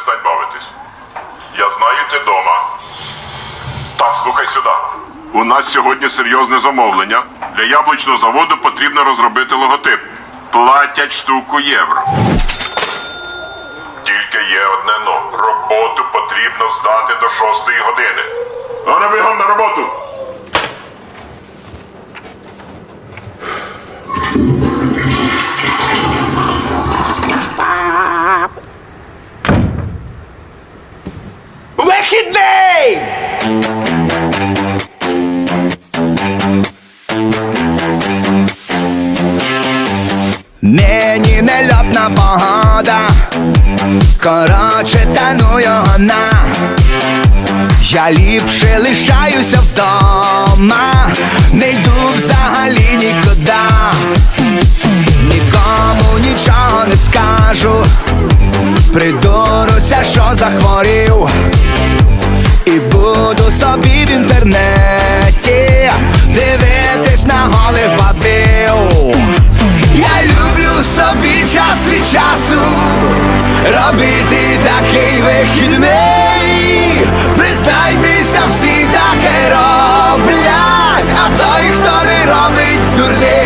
перестань бавитись. Я знаю, ти дома. Так, слухай сюди. У нас сьогодні серйозне замовлення. Для яблучного заводу потрібно розробити логотип. Платять штуку євро. Тільки є одне но. Роботу потрібно здати до шостої години. А бігом на роботу! Нині нельотна погода, короче, тану його на. Я ліпше лишаюся вдома, не йду взагалі нікуди. Нікому нічого не скажу, придуруся, що захворів. І буду собі в інтернеті робити такий вихідний, признайтеся всі таке роблять, а той, хто не робить дурний.